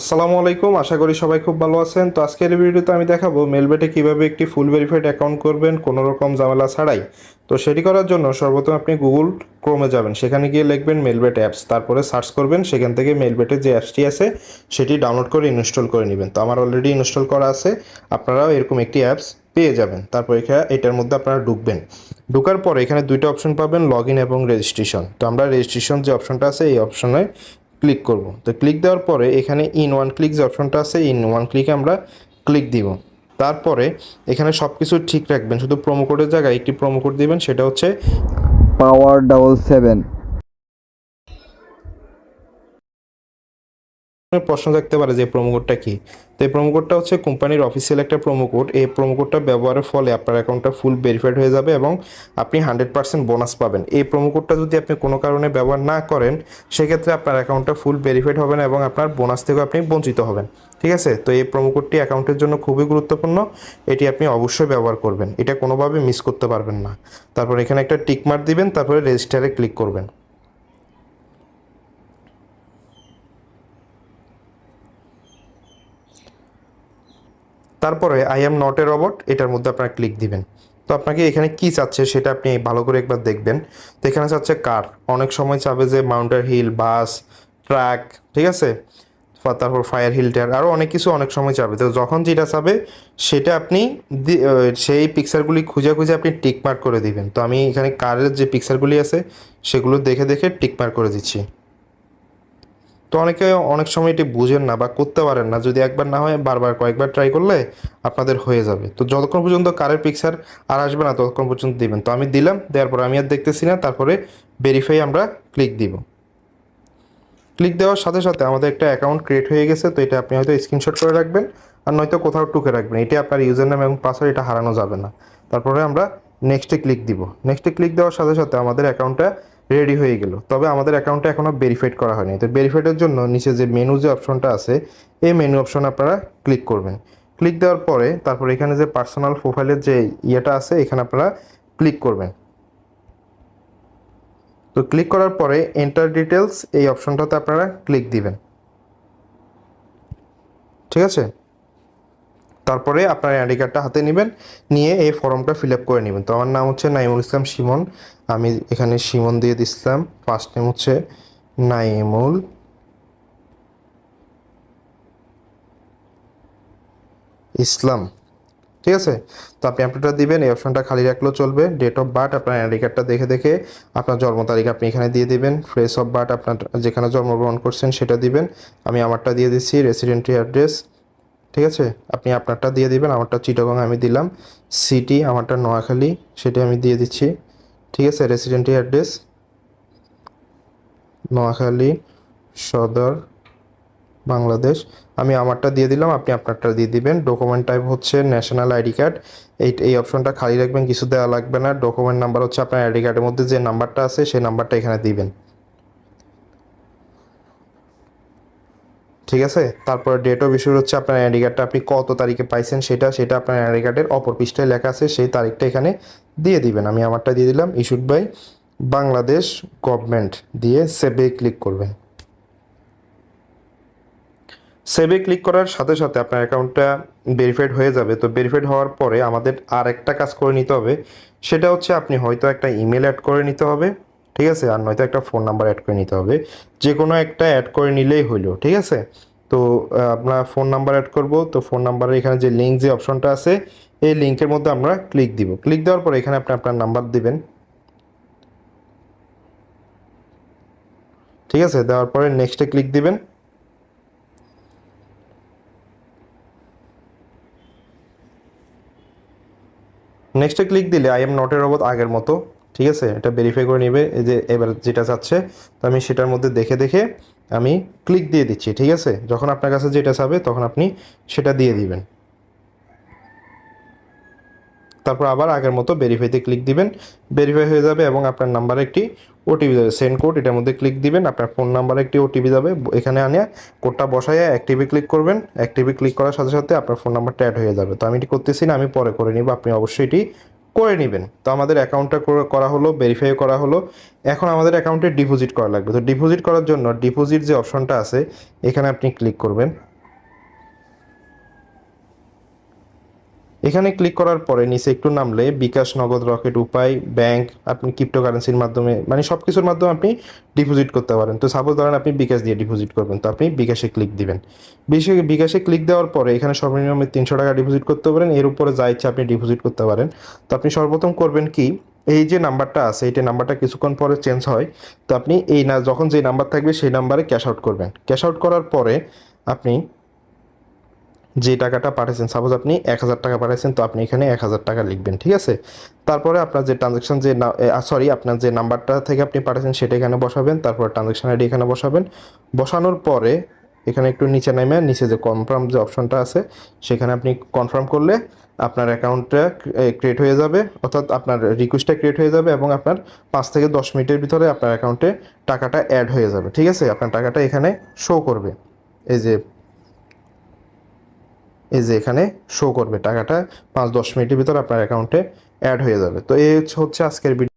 আসসালামু আলাইকুম, আশা করি সবাই খুব ভালো আছেন। তো আজকের ভিডিওতে আমি দেখাবো মেলবেটে কীভাবে একটি ফুল ভেরিফাইড অ্যাকাউন্ট করবেন, কোনো রকম ঝামেলা ছাড়াই। তো সেটি করার জন্য সর্বপ্রথম আপনি গুগল ক্রোমে যাবেন, সেখানে গিয়ে লিখবেন মেলবেট অ্যাপস, তারপরে সার্চ করবেন, সেখান থেকে মেলবেটের যে অ্যাপসটি আছে সেটি ডাউনলোড করে ইনস্টল করে নেবেন। তো আমার অলরেডি ইনস্টল করা আছে, আপনারাও এরকম একটি অ্যাপস পেয়ে যাবেন। তারপর এখানে এটার মধ্যে আপনারা ঢুকবেন। ঢুকার পরে এখানে দুইটা অপশন পাবেন লগ ইন এবং রেজিস্ট্রেশন তো আমরা রেজিস্ট্রেশন যে অপশনটা আছে, এই অপশনে ক্লিক করব। তো ক্লিক দেওয়ার পরে এখানে ইন ওয়ান ক্লিক যে অপশনটা আছে ইন ওয়ান ক্লিকে আমরা ক্লিক দিব। তারপরে এখানে সব কিছু ঠিক রাখবেন। শুধু প্রোমো কোডের জায়গায় একটি প্রোমো কোড দিবেন, সেটা হচ্ছে পাওয়ার ডাবল সেভেন প্রশ্ন থাকতে পারে যে কোডটা কি? তো এই কোডটা হচ্ছে কোম্পানির অফিসিয়াল একটা কোড এই কোডটা ব্যবহারের ফলে আপনার অ্যাকাউন্টটা ফুল ভেরিফাইড হয়ে যাবে এবং আপনি হান্ড্রেড পার্সেন্ট বোনাস পাবেন। এই কোডটা যদি আপনি কোনো কারণে ব্যবহার না করেন, সেক্ষেত্রে আপনার অ্যাকাউন্টটা ফুল ভেরিফাইড হবে না এবং আপনার বোনাস থেকেও আপনি বঞ্চিত হবেন। ঠিক আছে? তো এই প্রোমো কোডটি অ্যাকাউন্টের জন্য খুবই গুরুত্বপূর্ণ। এটি আপনি অবশ্যই ব্যবহার করবেন। এটা কোনোভাবে মিস করতে পারবেন না। তারপর এখানে একটা টিক মার্ক দিবেন, তারপরে রেজিস্টারে ক্লিক করবেন। তারপরে I am not a robot এটার মধ্যে আপনারা ক্লিক দিবেন। তো আপনাকে এখানে কি চাচ্ছে সেটা আপনি ভালো করে একবার দেখবেন। তো এখানে চাচ্ছে কার অনেক সময় চাবে যে মাউন্টার হিল বাস ট্রাক ঠিক আছে? তারপর ফায়ার হিলটার আরও অনেক কিছু অনেক সময় চাবে। তো যখন যেটা চাবে, সেটা আপনি সেই পিকচারগুলি খুঁজে খুঁজে আপনি টিকমার্ক করে দিবেন। তো আমি এখানে কারের যে পিকচারগুলি আছে, সেগুলো দেখে দেখে টিকমার্ক করে দিচ্ছি। তো অনেকে অনেক সময় এটি বুঝেন না বা করতে পারেন না। যদি একবার না হয় বারবার কয়েকবার ট্রাই করলে আপনাদের হয়ে যাবে। তো যতক্ষণ পর্যন্ত কারের পিকচার আর আসবে না, ততক্ষণ পর্যন্ত দিবেন। তো আমি দিলাম, দেওয়ার পর আমি আর দেখতেছি না, তারপরে ভেরিফাই আমরা ক্লিক দিব। ক্লিক দেওয়ার সাথে সাথে আমাদের একটা অ্যাকাউন্ট ক্রিয়েট হয়ে গেছে, তো এটা আপনি হয়তো স্ক্রিনশট করে রাখবেন আর নয়তো কোথাও টুকে রাখবেন। এটা আপনার ইউজার নাম এবং পাসওয়ার্ড এটা হারানো যাবে না। তারপরে আমরা নেক্সটে ক্লিক দিব। নেক্সটে ক্লিক দেওয়ার সাথে সাথে আমাদের অ্যাকাউন্টটা রেডি হয়ে গেল। তবে আমাদের অ্যাকাউন্টটা এখনও ভেরিফাইড করা হয়নি। তো ভেরিফাইডের জন্য নিচে যে মেনু যে অপশনটা আছে, এই মেনু অপশন আপনারা ক্লিক করবেন। ক্লিক দেওয়ার পরে তারপর এখানে যে পার্সোনাল প্রোফাইলের যে ইয়েটা আছে, এখানে আপনারা ক্লিক করবেন। তো ক্লিক করার পরে এন্টার ডিটেলস এই অপশনটাতে আপনারা ক্লিক দিবেন। ঠিক আছে? তারপরে আপনার আইডি কার্ডটা হাতে নেবেন, নিয়ে এই ফর্মটা ফিল আপ করে নেবেন। তো আমার নাম হচ্ছে নাইমুল ইসলাম সিমন আমি এখানে সিমন দিয়ে দিচ্ছিলাম। ফার্স্ট নেম হচ্ছে নাইমুল। ইসলাম, ঠিক আছে? তো আপনি আপনারটা দিবেন, এই অপশনটা খালি রাখলেও চলবে। ডেট অফ বার্থ আপনার আইডি কার্ডটা দেখে দেখে আপনার জন্ম তারিখ আপনি এখানে দিয়ে দিবেন। প্লেস অফ বার্থ আপনার যেখানে জন্মগ্রহণ করছেন সেটা দিবেন। আমি আমারটা দিয়ে দিচ্ছি রেসিডেন্টি অ্যাড্রেস ঠিক আছে? আপনি আপনারটা দিয়ে দিবেন, আমারটা চিটাগং আমি দিলাম। সিটি আমারটা নোয়াখালী, সেটি আমি দিয়ে দিচ্ছি। ঠিক আছে? রেসিডেন্টি অ্যাড্রেস নোয়াখালী, সদর, বাংলাদেশ। আমি আমারটা দিয়ে দিলাম, আপনি আপনারটা দিয়ে দিবেন। ডকুমেন্ট টাইপ হচ্ছে ন্যাশনাল আইডি কার্ড এই এই অপশনটা খালি রাখবেন, কিছু দেওয়া লাগবে না। ডকুমেন্ট নাম্বার হচ্ছে আপনার আইডি কার্ডের মধ্যে যে নাম্বারটা আছে, সেই নাম্বারটা এখানে দিবেন। ঠিক আছে? তারপরে ডেট অফ ইস্যুর হচ্ছে আপনার আইডি কার্ডটা আপনি কত তারিখে পাইছেন সেটা সেটা আপনার আইডি কার্ডের অপর পৃষ্ঠায় লেখা আছে, সেই তারিখটা এখানে দিয়ে দিবেন। আমি আমারটা দিয়ে দিলাম ইস্যুড বাই বাংলাদেশ গভর্নমেন্ট দিয়ে সেভে ক্লিক করবেন। সেভে ক্লিক করার সাথে সাথে আপনার অ্যাকাউন্টটা ভেরিফাইড হয়ে যাবে। তো ভেরিফাইড হওয়ার পরে আমাদের আর একটা কাজ করে নিতে হবে, সেটা হচ্ছে আপনি হয়তো একটা ইমেল অ্যাড করে নিতে হবে। ঠিক আছে? আর নয়তো একটা ফোন নাম্বার অ্যাড করে নিতে হবে। যে কোনো একটা অ্যাড করে নিলেই হইল, ঠিক আছে? তো আমরা ফোন নাম্বার অ্যাড করব। তো ফোন নাম্বারের এখানে যে লিঙ্ক যে অপশনটা আছে, এই লিঙ্কের মধ্যে আমরা ক্লিক দিব। ক্লিক দেওয়ার পরে এখানে আপনি আপনার নাম্বার দিবেন। ঠিক আছে? দেওয়ার পরে নেক্সটে ক্লিক দিবেন। নেক্সটে ক্লিক দিলে I am not a robot আগের মতো। ঠিক আছে? এটা ভেরিফাই করে নেবে, এই যে এবার যেটা চাচ্ছে, তো আমি সেটার মধ্যে দেখে দেখে আমি ক্লিক দিয়ে দিচ্ছি, ঠিক আছে? যখন আপনার কাছে যেটা চাবে, তখন আপনি সেটা দিয়ে দিবেন। তারপর আবার আগের মতো ভেরিফাইতে ক্লিক দিবেন। ভেরিফাই হয়ে যাবে এবং আপনার নাম্বারে একটি ওটিপি যাবে সেন্ড কোড এটার মধ্যে ক্লিক দিবেন, আপনার ফোন নাম্বারে একটি ওটিপি যাবে, এখানে আনে কোডটা বসাইয়া অ্যাক্টিভে ক্লিক করবেন। অ্যাক্টিভে ক্লিক করার সাথে সাথে আপনার ফোন নাম্বারটা অ্যাড হয়ে যাবে। তো আমি এটি করতেছি না, আমি পরে করে নিব, আপনি অবশ্যই এটি করে নেবেন। তো আমাদের অ্যাকাউন্টটা করা হলো ভেরিফাই করা হলো। এখন আমাদের অ্যাকাউন্টে ডিপোজিট করা লাগবে। তো ডিপোজিট করার জন্য ডিপোজিট যে অপশনটা আছে, এখানে আপনি ক্লিক করবেন। এখানে ক্লিক করার পরে নিচে একটু নামলে বিকাশ নগদ রকেট উপায়, ব্যাংক, আপনি ক্রিপ্টোকারেন্সির মাধ্যমে মানে সব কিছুর মাধ্যমে আপনি ডিপোজিট করতে পারেন। তো সাপোজ ধরেন আপনি বিকাশ দিয়ে ডিপোজিট করবেন, তো আপনি বিকাশে ক্লিক দিবেন। বিকাশে বিকাশে ক্লিক দেওয়ার পরে এখানে সর্বনিম্ন তিনশো টাকা ডিপোজিট করতে পারেন, এর উপরে যা ইচ্ছা আপনি ডিপোজিট করতে পারেন। তো আপনি সর্বপ্রথম করবেন কি, এই যে নাম্বারটা আছে এইটা নাম্বারটা কিছুক্ষণ পরে চেঞ্জ হয়, তো আপনি এই না যখন যে নাম্বার থাকবে সেই নাম্বারে ক্যাশ আউট করবেন। ক্যাশ আউট করার পরে আপনি যে টাকাটা পাঠাচ্ছেন সাপোজ আপনি এক হাজার টাকা পাঠাচ্ছেন তো আপনি এখানে এক হাজার টাকা লিখবেন, ঠিক আছে? তারপরে আপনার যে ট্রানজ্যাকশন যে সরি আপনার যে নাম্বারটা থেকে আপনি পাঠাচ্ছেন সেটা এখানে বসাবেন, তারপর ট্রানজ্যাকশন আইডি এখানে বসাবেন। বসানোর পরে এখানে একটু নিচে নেমে নিচে যে কনফার্ম যে অপশনটা আছে, সেখানে আপনি কনফার্ম করলে আপনার অ্যাকাউন্টটা ক্রিয়েট হয়ে যাবে, অর্থাৎ আপনার রিকোয়েস্টটা ক্রিয়েট হয়ে যাবে এবং আপনার পাঁচ থেকে দশ মিনিটের ভিতরে আপনার অ্যাকাউন্টে টাকাটা অ্যাড হয়ে যাবে, ঠিক আছে? আপনার টাকাটা এখানে শো করবে। এই যে এই যে এখানে শো করবে। টাকাটা পাঁচ দশ মিনিটের ভিতর আপনার অ্যাকাউন্টে অ্যাড হয়ে যাবে। তো এই হচ্ছে আজকের ভিডিও